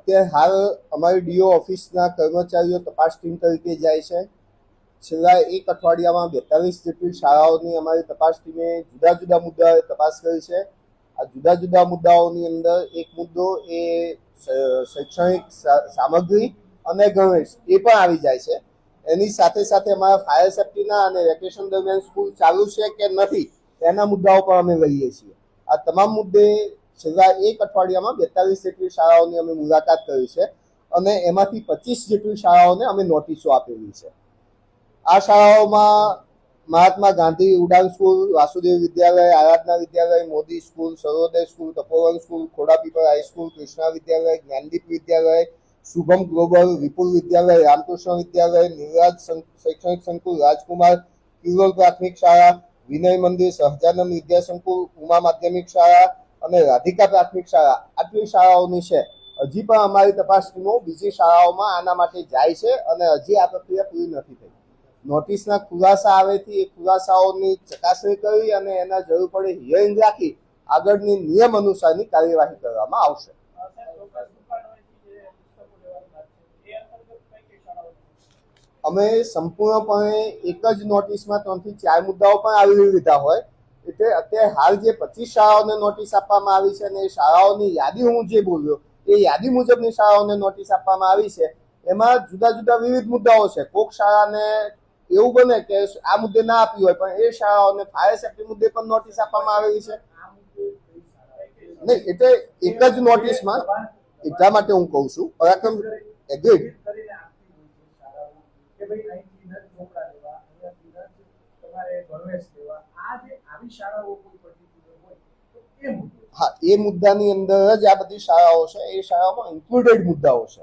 અત્યારે હાલ અમારી ડીઓ ઓફિસના કર્મચારીઓ તપાસ ટીમ તરીકે જાય છે. છેલ્લા એક અઠવાડિયામાં બેતાલીસ જેટલી શાળાઓની અમારી તપાસ ટીમે જુદા જુદા મુદ્દાઓએ તપાસ કરી છે. આ જુદા જુદા મુદ્દાઓની અંદર એક મુદ્દો એ શૈક્ષણિક સામગ્રી અને ગણવેશ એ પણ આવી જાય છે. એની સાથે સાથે અમારા ફાયર સેફ્ટીના અને વેકેશન દરમિયાન સ્કૂલ ચાલુ છે કે નથી એના મુદ્દાઓ પણ અમે લઈએ છીએ. આ તમામ મુદ્દે છેલ્લા એક અઠવાડિયામાં બેતાલીસ જેટલી શાળાઓની અમે મુલાકાત કરી છે અને એમાંથી પચીસ જેટલી શાળાઓને અમે નોટિસો આપેલી છે. આ શાળાઓમાં Mahatma Gandhi Udaan school, Vasudev Vidyalaya, Aradhana Vidyalaya, Modi school, Sarvoday school, Tapovan school Khodapipar high school Krishna Vidyalaya, Gyandeep Vidyalaya, Shubham global, Vipul Vidyalaya, Ramkrishna Vidyalaya Niraj શૈક્ષણિક સંકુલ, રાજકુમાર કિરોલ પ્રાથમિક શાળા, વિનય મંદિર, સહજાનંદ વિદ્યા સંકુલ ઉમા માધ્યમિક શાળા અને રાધિકા પ્રાથમિક શાળા. આટલી શાળાઓની છે. હજી પણ અમારી તપાસ ટીમો બીજી શાળાઓમાં આના માટે જાય છે અને હજી આ પ્રક્રિયા પૂરી નથી થઈ. નોટિસના ખુલાસા આવેથી એ ખુલાસાઓની ચકાસણી કરી અને એના જરૂર પડે હિયરિંગ રાખી આગળની નિયમ અનુસારની કાર્યવાહી કરવામાં આવશે. અમે સંપૂર્ણપણે એક જ નોટિસમાં ત્રણથી ચાર મુદ્દાઓ પણ આવરી લીધા હોય. એટલે અત્યારે હાલ જે પચીસ શાળાઓને નોટિસ આપવામાં આવી છે અને એ શાળાઓની યાદી હું જે બોલ્યો, એ યાદી મુજબની શાળાઓને નોટિસ આપવામાં આવી છે. એમાં જુદા જુદા વિવિધ મુદ્દાઓ છે. કોક શાળાને એવું બને કે આ મુદ્દે ના આપી હોય, પણ એ શાળાઓને ફાયર સેફ્ટી મુદ્દે પણ નોટિસ આપવામાં આવેલી છે. નહીં, એટલે એક જ નોટિસમાં એટલા માટે હું કહું છું. પરાક્રમ એગ્રીડ હા એ મુદ્દાની અંદર જ આ બધી શાળાઓ છે, એ શાળાઓમાં ઇન્ક્લુડેડ મુદ્દાઓ છે.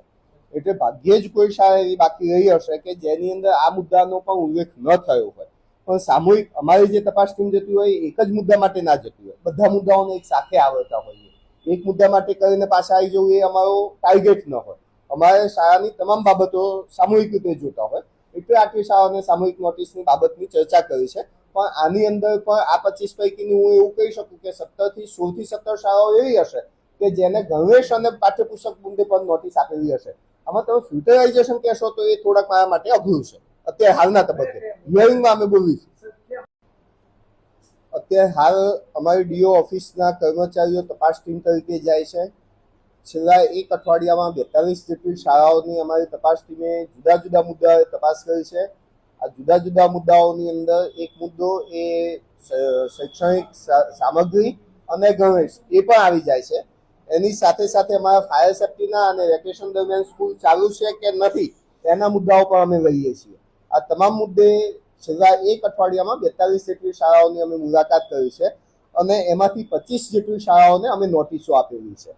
એટલે ભાગ્યે જ કોઈ શાળા એવી બાકી રહી હશે કે જેની અંદર આ મુદ્દાનો પણ ઉલ્લેખ ન થયો હોય. પણ સામૂહિક અમારી જે તપાસ ટીમ જતી હોય એક જ મુદ્દા માટે ના જતી હોય. બધા મુદ્દાઓને એક સાથે આવડતા હોઈએ. એક મુદ્દા માટે કરીને પાછા આવી જવું એ અમારો ટાર્ગેટ ન હોય. અમારે શાળાની તમામ બાબતો સામૂહિક રીતે જોતા હોય. એટલે આટલી શાળાઓને સામૂહિક નોટિસની બાબતની ચર્ચા કરી છે. પણ આની અંદર પણ આ પચીસ પૈકીની હું એવું કહી શકું કે સત્તરથી સોળથી સત્તર શાળાઓ એવી હશે કે જેને ગણવેશ અને પાઠ્યપુસ્તક બુંદે પણ નોટિસ આપેલી હશે. આમાં તમે ફ્યુટરાઇઝેશન કહેશો તો એ થોડાક મારા માટે અઘરું છે. અત્યારે હાલના તબક્કે. હિયરિંગમાં અમે બોલીશું અત્યારે હાલ અમારી ડીઓ ઓફિસના કર્મચારીઓ તપાસ ટીમ તરીકે જાય છે. છેલ્લા એક અઠવાડિયામાં બેતાલીસ જેટલી શાળાઓની અમારી તપાસ ટીમે જુદા જુદા મુદ્દાઓ તપાસ કરી છે. આ જુદા જુદા મુદ્દાઓની અંદર એક મુદ્દો એ શૈક્ષણિક સામગ્રી અને ગણવેશ એ પણ આવી જાય છે. એની સાથે સાથે અમારા ફાયર સેફ્ટીના અને વેકેશન દરમિયાન સ્કૂલ ચાલુ છે કે નથી એના મુદ્દાઓ પણ અમે લઈએ છીએ. આ તમામ મુદ્દે છેલ્લા એક અઠવાડિયામાં બેતાલીસ જેટલી શાળાઓની અમે મુલાકાત કરી છે અને એમાંથી પચીસ જેટલી શાળાઓને અમે નોટિસો આપેલી છે.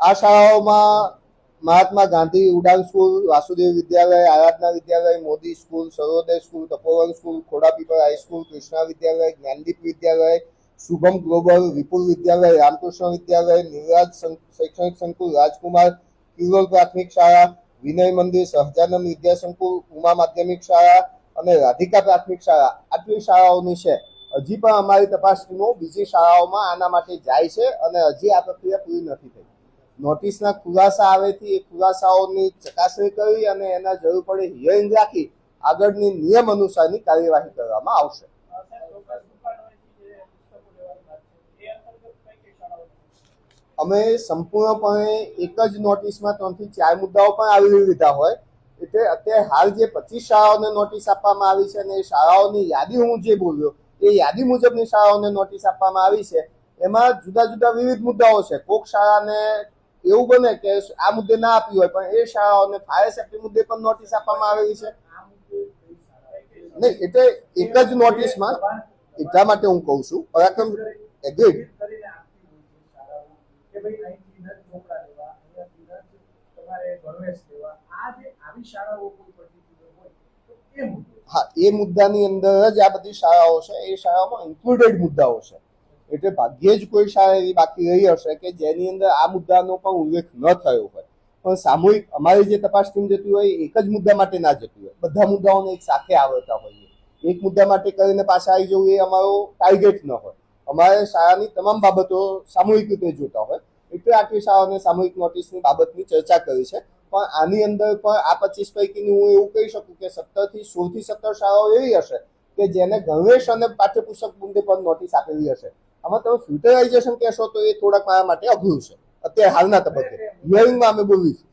આ શાળાઓમાં Mahatma Gandhi Udaan school, Vasudev Vidyalaya, Aradhana Vidyalaya, Modi school, Sarvoday school, Tapovan school Khodapipar high school Krishna Vidyalaya, Gyandeep Vidyalaya, Shubham global, Vipul Vidyalaya, Ramkrishna Vidyalaya Niraj શૈક્ષણિક સંકુલ, રાજકુમાર કિરોલ પ્રાથમિક શાળા, વિનય મંદિર, સહજાનંદ વિદ્યા સંકુલ, ઉમા માધ્યમિક શાળા અને રાધિકા પ્રાથમિક શાળા. આટલી શાળાઓની છે. હજી પણ અમારી તપાસ ટીમો બીજી શાળાઓમાં આના માટે જાય છે અને હજી આ પ્રક્રિયા પૂરી નથી થઈ. નોટિસના ખુલાસા આવેથી એ ખુલાસાઓની ચકાસણી કરી અને એના જરૂર પડે હિયરિંગ રાખી આગળની નિયમ અનુસારની કાર્યવાહી કરવામાં આવશે. અમે સંપૂર્ણપણે એક જ નોટિસમાં ત્રણથી ચાર મુદ્દાઓ પણ આવરી લીધા હોય, એટલે અત્યારે હાલ જે પચીસ શાળાઓને નોટિસ આપવામાં આવી છે અને એ શાળાઓની યાદી હું જે બોલ્યો, એ યાદી મુજબની શાળાઓને નોટિસ આપવામાં આવી છે. એમાં જુદા જુદા વિવિધ મુદ્દાઓ છે. કોક શાળાને એવું બને કે આ મુદ્દે ના આપી હોય પણ એ શાળાઓને ફાયર સેફ્ટી મુદ્દે પણ નોટિસ આપવામાં આવેલી છે. નહીં એટલે એક જ નોટિસમાં એટલા માટે હું કહું છું. પરાક્રમ એગ્રીડ હા એ મુદ્દાની અંદર જ આ બધી શાળાઓ છે એ શાળાઓમાં ઇન્ક્લુડેડ મુદ્દાઓ છે. એટલે ભાગ્યે જ કોઈ શાળા એવી બાકી રહી હશે કે જેની અંદર આ મુદ્દાનો પણ ઉલ્લેખ ન થયો હોય. પણ સામૂહિક અમારી જે તપાસ ટીમ જતી હોય, એક જ મુદ્દા માટે ના જતી હોય. બધા મુદ્દાઓને એક સાથે આવડતા હોઈએ. એક મુદ્દા માટે કરીને પાછા આવી જવું એ અમારો ટાર્ગેટ ન હોય. અમારે શાળાની તમામ બાબતો સામૂહિક રીતે જોતા હોય. એટલે આટલી શાળાઓને સામૂહિક નોટિસની બાબતની ચર્ચા કરી છે. પણ આની અંદર પણ આ પચીસ પૈકીની હું એવું કહી શકું કે સત્તરથી સોળથી સત્તર શાળાઓ એવી હશે કે જેને ગણવેશ અને પાઠ્યપુસ્તક બુંદે પણ નોટિસ આપેલી હશે. આમાં તમે ફ્યુટરાઇઝેશન કહેશો તો એ થોડાક મારા માટે અઘરું છે. અત્યારે હાલના તબક્કે. હિયરિંગમાં અમે બોલવી છે.